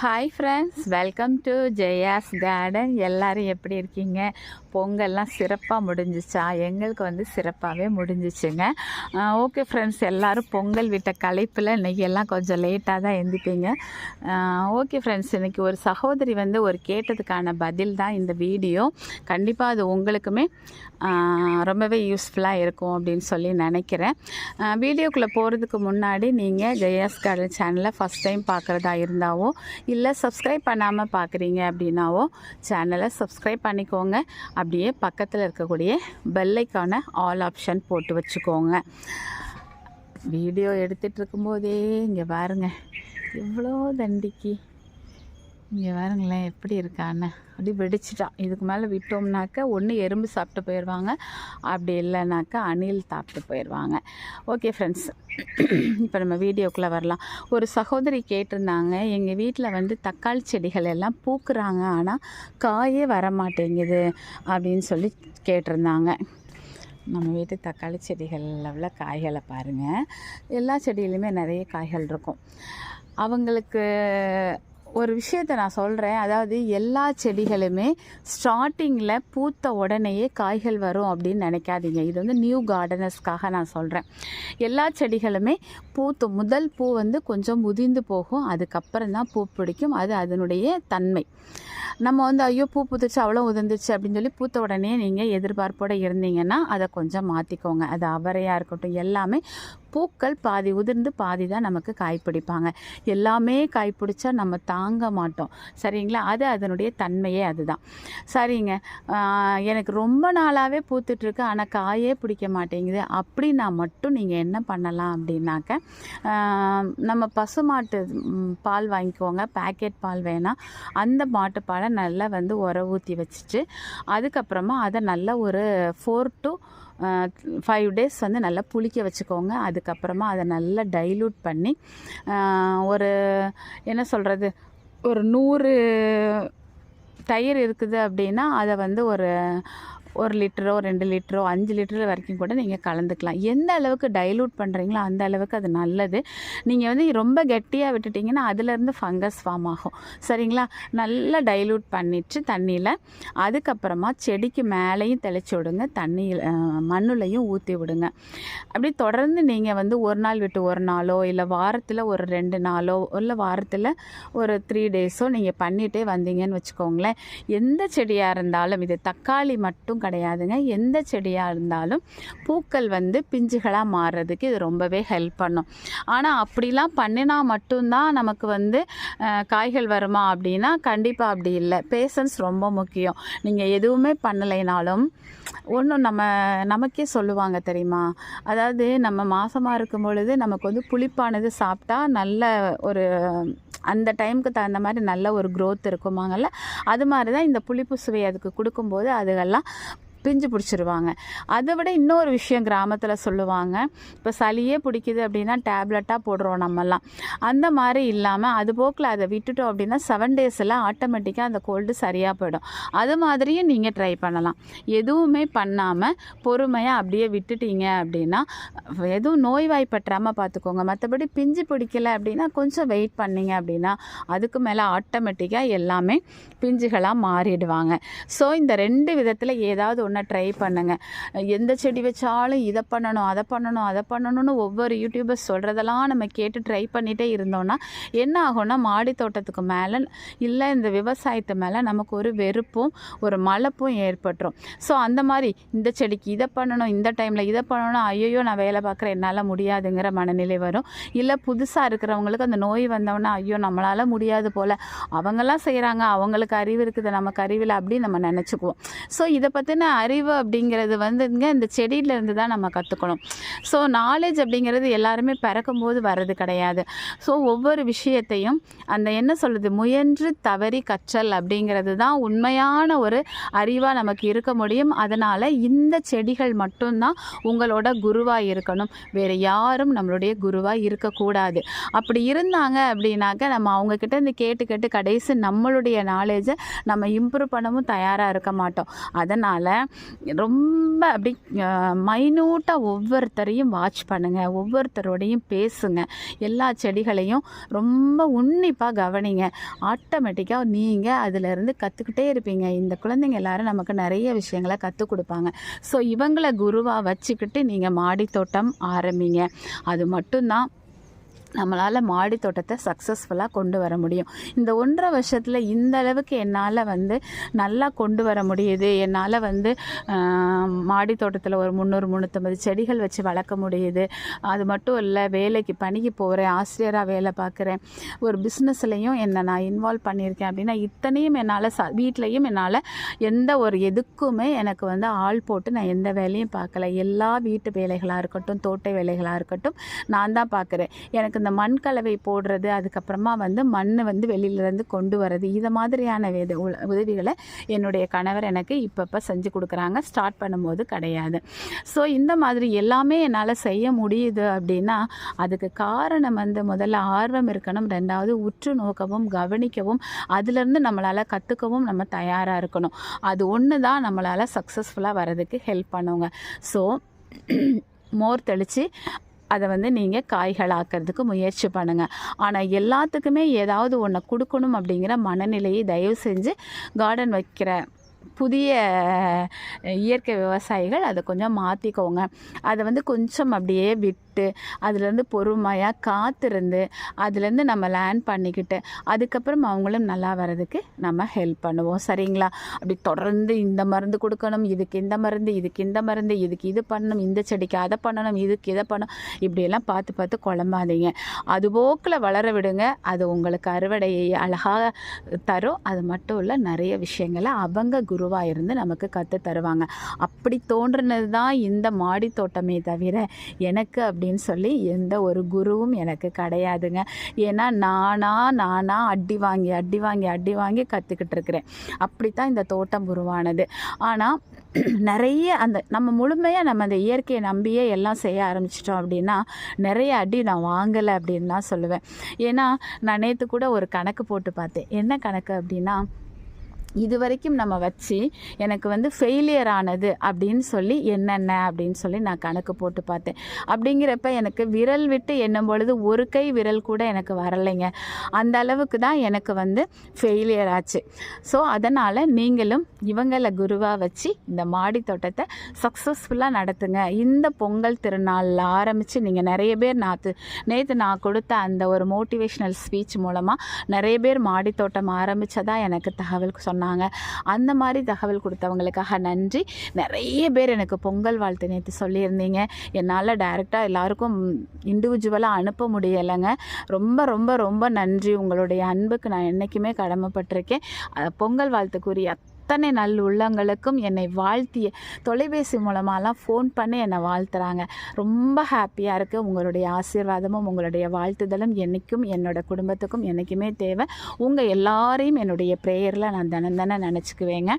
Hi friends welcome to Jaya's garden எல்லோரும் எப்படி இருக்கீங்க? பொங்கல்லாம் சிறப்பாக முடிஞ்சிச்சா? எங்களுக்கு வந்து சிறப்பாகவே முடிஞ்சிச்சுங்க. ஓகே ஃப்ரெண்ட்ஸ் எல்லோரும் பொங்கல் விட்ட களைப்பில் இன்றைக்கி எல்லாம் கொஞ்சம் லேட்டாக தான் எந்திப்பீங்க. ஓகே ஃப்ரெண்ட்ஸ் இன்றைக்கி ஒரு சகோதரி வந்து ஒரு கேட்டதுக்கான பதில் தான் இந்த வீடியோ. கண்டிப்பாக அது உங்களுக்குமே ரொம்பவே யூஸ்ஃபுல்லாக இருக்கும் அப்படின்னு சொல்லி நினைக்கிறேன். வீடியோக்குள்ளே போகிறதுக்கு முன்னாடி நீங்கள் ஜெயாஸ் கார்டன் சேனலை ஃபஸ்ட் டைம் பார்க்குறதா இருந்தாவோ இல்லை சப்ஸ்கிரைப் பண்ணாமல் பார்க்குறீங்க அப்படின்னாவோ சேனலை சப்ஸ்கிரைப் பண்ணிக்கோங்க. அப்படியே பக்கத்தில் இருக்கக்கூடிய பெல்லைக்கான ஆல் ஆப்ஷன் போட்டு வச்சுக்கோங்க. வீடியோ எடுத்துகிட்டு இருக்கும்போதே இங்கே பாருங்க எவ்வளோ தண்டிக்கு. இங்கே பாருங்களேன் எப்படி இருக்கான்னு அப்படி வெடிச்சிட்டான் இதுக்கு மேலே விட்டோம்னாக்க ஒன்று எறும்பு சாப்பிட்டு போயிடுவாங்க அப்படி இல்லைனாக்கா அணில் சாப்பிட்டு போயிடுவாங்க ஓகே ஃப்ரெண்ட்ஸ் இப்போ நம்ம வீடியோக்குள்ளே வரலாம். ஒரு சகோதரி கேட்டிருந்தாங்க எங்கள் வீட்டில் வந்து தக்காளி செடிகள் எல்லாம் பூக்குறாங்க ஆனால் காயே வர மாட்டேங்குது அப்படின்னு சொல்லி கேட்டிருந்தாங்க. நம்ம வீட்டு தக்காளி செடிகளில் உள்ள காய்களை பாருங்கள் எல்லா செடியிலையுமே நிறைய காய்கள் இருக்கும். அவங்களுக்கு ஒரு விஷயத்தை நான் சொல்கிறேன் அதாவது எல்லா செடிகளுமே ஸ்டார்டிங்கில் பூத்த உடனேயே காய்கள் வரும் அப்படின்னு நினைக்காதீங்க. இது வந்து நியூ கார்டனர்ஸ்க்காக நான் சொல்கிறேன் எல்லா செடிகளுமே பூத்து முதல் பூ வந்து கொஞ்சம் முதிர்ந்து போகும். அதுக்கப்புறம் தான் பூ பிடிக்கும். அது அதனுடைய தன்மை. நம்ம வந்து ஐயோ பூ பூத்துச்சு அவ்வளோ உதிர்ந்துச்சு அப்படின்னு சொல்லி பூத்த உடனே நீங்கள் எதிர்பார்ப்போடு இருந்தீங்கன்னா அதை கொஞ்சம் மாற்றிக்கோங்க அது அவரையாக இருக்கட்டும் எல்லாமே பூக்கள் பாதி உதிர்ந்து பாதி தான் நமக்கு காய் பிடிப்பாங்க எல்லாமே காய் பிடிச்சா நம்ம தாங்க மாட்டோம். சரிங்களா? அது அதனுடைய தன்மையே அதுதான். சரிங்க. எனக்கு ரொம்ப நாளாகவே பூத்துட்ருக்கு ஆனால் காயே பிடிக்க மாட்டேங்குது. அப்படின்னா மட்டும் நீங்கள் என்ன பண்ணலாம் அப்படின்னாக்க நம்ம பசுமாட்டு பால் வாங்கிக்கோங்க. பேக்கெட் பால் வேணாம். அந்த மாட்டுப்பாலை நல்லா வந்து உர ஊற்றி வச்சுட்டு அதுக்கப்புறமா அதை நல்லா ஒரு ஃபோர் டு ஃபைவ் டேஸ் வந்து நல்லா புளிக்க வச்சுக்கோங்க. அதுக்கப்புறமா அதை நல்லா டைலூட் பண்ணி ஒரு என்ன சொல்கிறது ஒரு நூறு தயிர் இருக்குது அப்படின்னா அதை வந்து ஒரு ஒரு லிட்டரோ ரெண்டு லிட்டரோ அஞ்சு லிட்டர் வரைக்கும் கூட நீங்கள் கலந்துக்கலாம். எந்த அளவுக்கு டைலூட் பண்ணுறீங்களோ அந்த அளவுக்கு அது நல்லது. நீங்கள் வந்து ரொம்ப கெட்டியாக விட்டுட்டிங்கன்னா அதுலேருந்து ஃபங்கஸ் ஃபார்ம் ஆகும். சரிங்களா? நல்லா டைலூட் பண்ணிட்டு தண்ணியில் அதுக்கப்புறமா செடிக்கு மேலேயும் தெளிச்சு விடுங்க. தண்ணியில் மண்ணுலையும் ஊற்றி விடுங்க. அப்படி தொடர்ந்து நீங்கள் வந்து ஒரு நாள் விட்டு ஒரு நாளோ இல்லை வாரத்தில் ஒரு ரெண்டு நாளோ இல்லை வாரத்தில் ஒரு த்ரீ டேஸோ நீங்கள் பண்ணிகிட்டே வந்தீங்கன்னு வச்சுக்கோங்களேன். எந்த செடியாக இருந்தாலும் இது தக்காளி மட்டும் கிடையாதுங்க. எந்த செடியாக இருந்தாலும் பூக்கள் வந்து பிஞ்சுகளாக மாறுறதுக்கு இது ரொம்பவே ஹெல்ப் பண்ணும். ஆனால் அப்படிலாம் பண்ணினா மட்டும்தான் நமக்கு வந்து காய்கள் வருமா அப்படின்னா கண்டிப்பாக அப்படி இல்லை. பேஷன்ஸ் ரொம்ப முக்கியம். நீங்கள் எதுவுமே பண்ணலைனாலும் ஒன்றும் நம்ம நமக்கே சொல்லுவாங்க தெரியுமா? அதாவது நம்ம மாசமாக இருக்கும் பொழுது நமக்கு வந்து புளிப்பானது சாப்பிட்டா நல்ல ஒரு அந்த டைமுக்கு தகுந்த மாதிரி நல்ல ஒரு க்ரோத் இருக்குமாங்கல்ல அது மாதிரி தான் இந்த புளிப்பு சுவை அதுக்கு கொடுக்கும்போது அதுகெல்லாம் பிஞ்சு பிடிச்சிருவாங்க. அதை விட இன்னொரு விஷயம் கிராமத்தில் சொல்லுவாங்க. இப்போ சளியே பிடிக்குது அப்படின்னா டேப்லெட்டாக போடுறோம் நம்மலாம் அந்த மாதிரி இல்லாமல் அது போக்கில் அதை விட்டுட்டோம் அப்படின்னா செவன் டேஸில் ஆட்டோமேட்டிக்காக அந்த கோல்டு சரியாக போயிடும். அது மாதிரியும் நீங்கள் ட்ரை பண்ணலாம். எதுவுமே பண்ணாமல் பொறுமையாக அப்படியே விட்டுட்டீங்க அப்படின்னா எதுவும் நோய்வாய்ப்பற்றாமல் பார்த்துக்கோங்க மற்றபடி பிஞ்சு பிடிக்கல அப்படின்னா கொஞ்சம் வெயிட் பண்ணீங்க அப்படின்னா அதுக்கு மேலே ஆட்டோமேட்டிக்காக எல்லாமே பிஞ்சுகளாக மாறிடுவாங்க. ஸோ இந்த ரெண்டு விதத்தில் ஏதாவது ஒன்று ட்ரை பண்ணுங்க. எந்த செடி வச்சாலும் இதை பண்ணணும் அதை பண்ணணும் அதை பண்ணணும்னு ஒவ்வொரு யூடியூபர்ஸ் சொல்கிறதெல்லாம் நம்ம கேட்டு ட்ரை பண்ணிகிட்டே இருந்தோம்னா என்ன ஆகும்னா மாடி தோட்டத்துக்கு மேலே இல்லை இந்த விவசாயத்து மேலே நமக்கு ஒரு வெறுப்பும் ஒரு மலப்பும் ஏற்பட்டுரும். ஸோ அந்த மாதிரி இந்த செடிக்கு இதை பண்ணணும் இந்த டைமில் இதை பண்ணணும் ஐயோ நான் வேலை பார்க்குறேன் என்னால் முடியாதுங்கிற மனநிலை வரும். இல்லை புதுசாக இருக்கிறவங்களுக்கு அந்த நோய் வந்தவொடனே ஐயோ நம்மளால் முடியாது போல். அவங்கெல்லாம் செய்கிறாங்க அவங்களுக்கு அறிவு இருக்குது நமக்கு அறிவில் அப்படி நம்ம நினச்சிக்குவோம். ஸோ இதை பற்றின அறிவு அப்படிங்கிறது வந்துங்க இந்த செடியிலேருந்து தான் நம்ம கற்றுக்கணும் ஸோ நாலேஜ் அப்படிங்கிறது எல்லாருமே பிறக்கும்போது வர்றது கிடையாது. ஸோ ஒவ்வொரு விஷயத்தையும் அந்த என்ன சொல்கிறது முயன்று தவறி கற்றல் அப்படிங்கிறது தான் உண்மையான ஒரு அறிவாக நமக்கு இருக்க முடியும். அதனால் இந்த செடிகள் மட்டும்தான் உங்களோட குருவாக இருக்கணும். வேறு யாரும் நம்மளுடைய குருவாக இருக்கக்கூடாது. அப்படி இருந்தாங்க அப்படின்னாக்க நம்ம அவங்கக்கிட்ட இருந்து கேட்டு கேட்டு கடைசி நம்மளுடைய நாலேஜை நம்ம இம்ப்ரூவ் பண்ணவும் தயாராக இருக்க மாட்டோம். அதனால் ரொம்ப அப்படி மைனூட்டாக ஒவ்வொருத்தரையும் வாட்ச் பண்ணுங்கள் ஒவ்வொருத்தரோடையும் பேசுங்க. எல்லா செடிகளையும் ரொம்ப உன்னிப்பாக கவனிங்க. ஆட்டோமேட்டிக்காக நீங்கள் அதிலிருந்து கற்றுக்கிட்டே இருப்பீங்க. இந்த குழந்தைங்க எல்லோரும் நமக்கு நிறைய விஷயங்களை கற்றுக் கொடுப்பாங்க. ஸோ இவங்களை குருவாக வச்சுக்கிட்டு நீங்கள் மாடி தோட்டம் ஆரம்பிங்க. அது மட்டும்தான் நம்மளால் மாடி தோட்டத்தை சக்ஸஸ்ஃபுல்லாக கொண்டு வர முடியும். இந்த ஒன்றரை வருஷத்தில் இந்த அளவுக்கு என்னால் வந்து நல்லா கொண்டு வர முடியுது. என்னால் வந்து மாடி தோட்டத்தில் ஒரு முந்நூறு முந்நூற்றம்பது செடிகள் வச்சு வளர்க்க முடியுது. அது மட்டும் இல்லை வேலைக்கு பணிக்கு போகிறேன் ஆசிரியராக வேலை பார்க்குறேன். ஒரு பிஸ்னஸ்லையும் என்னை நான் இன்வால்வ் பண்ணியிருக்கேன் அப்படின்னா இத்தனையும் என்னால் ச வீட்லேயும் என்னால் எந்த ஒரு எதுக்குமே எனக்கு வந்து ஆள் போட்டு நான் எந்த வேலையும் பார்க்கல. எல்லா வீட்டு வேலைகளாக இருக்கட்டும் தோட்ட வேலைகளாக இருக்கட்டும் நான் தான் பார்க்குறேன். எனக்கு இந்த மண் கலவை போடுறது அதுக்கப்புறமா வந்து மண் வந்து வெளியிலேருந்து கொண்டு வர்றது இதை மாதிரியான வேத உதவிகளை என்னுடைய கணவர் எனக்கு இப்பப்போ செஞ்சு கொடுக்குறாங்க. ஸ்டார்ட் பண்ணும்போது கிடையாது. ஸோ இந்த மாதிரி எல்லாமே என்னால் செய்ய முடியுது அப்படின்னா அதுக்கு காரணம் வந்து முதல்ல ஆர்வம் இருக்கணும். ரெண்டாவது உற்று நோக்கவும் கவனிக்கவும் அதுலேருந்து நம்மளால் கற்றுக்கவும் நம்ம தயாராக இருக்கணும். அது ஒன்று தான் நம்மளால் சக்ஸஸ்ஃபுல்லாக வர்றதுக்கு ஹெல்ப் பண்ணுவோங்க ஸோ மோர் தெளித்து அதை வந்து நீங்கள் காய்களாக்கிறதுக்கு முயற்சி பண்ணுங்கள் ஆனால் எல்லாத்துக்குமே ஏதாவது ஒன்று கொடுக்கணும் அப்படிங்கிற மனநிலையை தயவு செஞ்சு கார்டன் வைக்கிற புதிய இயற்கை விவசாயிகள் அதை கொஞ்சம் மாற்றிக்கோங்க அதை வந்து கொஞ்சம் அப்படியே விட்டு அதுலேருந்து பொறுமையாக காத்திருந்து அதுலேருந்து நம்ம லேர்ன் பண்ணிக்கிட்டு அதுக்கப்புறம் அவங்களும் நல்லா வர்றதுக்கு நம்ம ஹெல்ப் பண்ணுவோம். சரிங்களா? அப்படி தொடர்ந்து இந்த மருந்து கொடுக்கணும் இதுக்கு இந்த மருந்து இதுக்கு இந்த மருந்து இதுக்கு இது பண்ணணும் இந்த செடிக்கு அதை பண்ணணும் இதுக்கு இதை பண்ணணும். இப்படியெல்லாம் பார்த்து பார்த்து குழம்பாதீங்க. அது போக்கில் வளர விடுங்க. அது உங்களுக்கு அறுவடையை அழகாக தரும். அது மட்டும் இல்லை நிறைய விஷயங்களை அவங்க குருவாக இருந்து நமக்கு கற்று தருவாங்க. அப்படி தோன்றுனது தான் இந்த மாடி தோட்டமே தவிர எனக்கு அப்படின்னு சொல்லி எந்த ஒரு குருவும் எனக்கு கிடையாதுங்க. ஏன்னா நானா நானா அடி வாங்கி அடி வாங்கி அடி வாங்கி கற்றுக்கிட்டு இருக்கிறேன். அப்படித்தான் இந்த தோட்டம் உருவானது. ஆனால் நிறைய அந்த நம்ம முழுமையாக நம்ம அந்த இயற்கையை நம்பியே எல்லாம் செய்ய ஆரம்பிச்சிட்டோம் அப்படின்னா நிறைய அடி நான் வாங்கலை அப்படின்னு தான் சொல்லுவேன். ஏன்னா நான் நேற்று கூட ஒரு கணக்கு போட்டு பார்த்தேன். என்ன கணக்கு அப்படின்னா இது வரைக்கும் நம்ம வச்சு எனக்கு வந்து ஃபெயிலியர் ஆனது அப்படின்னு சொல்லி என்னென்ன அப்படின்னு சொல்லி நான் கணக்கு போட்டு பார்த்தேன். அப்படிங்கிறப்ப எனக்கு விரல் விட்டு எண்ணும் பொழுது ஒரு கை விரல் கூட எனக்கு வரலைங்க. அந்த அளவுக்கு தான் எனக்கு வந்து ஃபெயிலியர் ஆச்சு. ஸோ அதனால் நீங்களும் இவங்களை குருவாக வச்சு இந்த மாடி தோட்டத்தை சக்ஸஸ்ஃபுல்லாக நடத்துங்க. இந்த பொங்கல் திருநாளில் ஆரம்பித்து நீங்கள் நிறைய பேர் நாற்று நேற்று நான் கொடுத்த அந்த ஒரு மோட்டிவேஷ்னல் ஸ்பீச் மூலமாக நிறைய பேர் மாடி தோட்டம் ஆரம்பித்ததாக எனக்கு தகவல் சொன்னாங்க. அந்த மாதிரி தகவல் கொடுத்தவங்களுக்காக நன்றி. நிறைய பேர் எனக்கு பொங்கல் வாழ்த்து நேற்று சொல்லியிருந்தீங்க. என்னால் டைரெக்டாக எல்லாருக்கும் இண்டிவிஜுவலாக அனுப்ப முடியலைங்க. ரொம்ப ரொம்ப ரொம்ப நன்றி. உங்களுடைய அன்புக்கு நான் என்றைக்குமே கடமைப்பட்டிருக்கேன். பொங்கல் வாழ்த்துக்குரிய அத்தனை நல் உள்ளங்களுக்கும் என்னை வாழ்த்திய தொலைபேசி மூலமாலாம் ஃபோன் பண்ணி என்னை வாழ்த்துறாங்க. ரொம்ப ஹாப்பியாக இருக்குது உங்களுடைய ஆசீர்வாதமும் உங்களுடைய வாழ்த்துதலும் என்றைக்கும் என்னோட குடும்பத்துக்கும் என்றைக்குமே தேவை. உங்கள் எல்லாரையும் என்னுடைய ப்ரேயரில் நான் தினம் தினம் நினச்சிக்குவேங்க.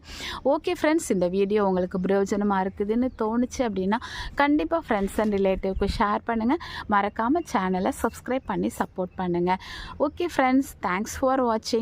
ஓகே ஃப்ரெண்ட்ஸ் இந்த வீடியோ உங்களுக்கு பிரயோஜனமாக இருக்குதுன்னு தோணுச்சு அப்படின்னா கண்டிப்பாக ஃப்ரெண்ட்ஸ் அண்ட் ரிலேட்டிவ்க்கு ஷேர் பண்ணுங்கள் மறக்காமல் சேனலை சப்ஸ்கிரைப் பண்ணி சப்போர்ட் பண்ணுங்கள் ஓகே ஃப்ரெண்ட்ஸ் தேங்க்ஸ் ஃபார் வாட்சிங்